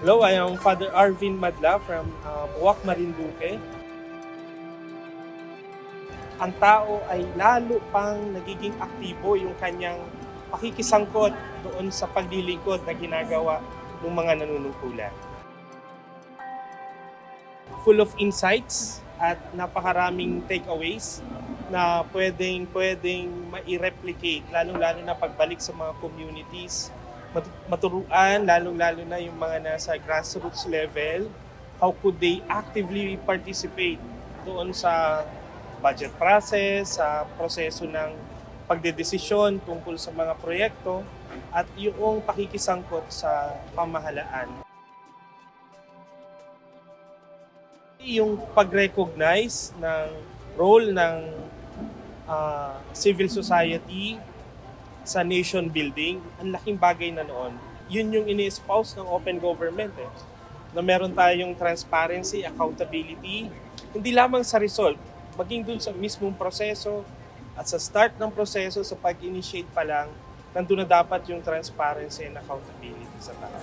Hello, I am Father Arvin Madla from uh, Buwak, Marinduque. Ang tao ay lalo pang nagiging aktibo yung kanyang pakikisangkot doon sa paglilingkod na ginagawa ng mga nanunungkulan. Full of insights at napakaraming takeaways na pwedeng pwedeng mai-replicate lalong-lalo na pagbalik sa mga communities mat- maturuan, lalong-lalo na yung mga nasa grassroots level, how could they actively participate doon sa budget process, sa proseso ng pagdedesisyon tungkol sa mga proyekto, at yung pakikisangkot sa pamahalaan. Yung pag-recognize ng role ng ah, civil society sa nation building, ang laking bagay na noon. Yun yung ini-espouse ng open government eh. Na meron tayong transparency, accountability, hindi lamang sa result, maging dun sa mismong proseso at sa start ng proseso, sa pag-initiate pa lang, nandun na dapat yung transparency and accountability sa tao.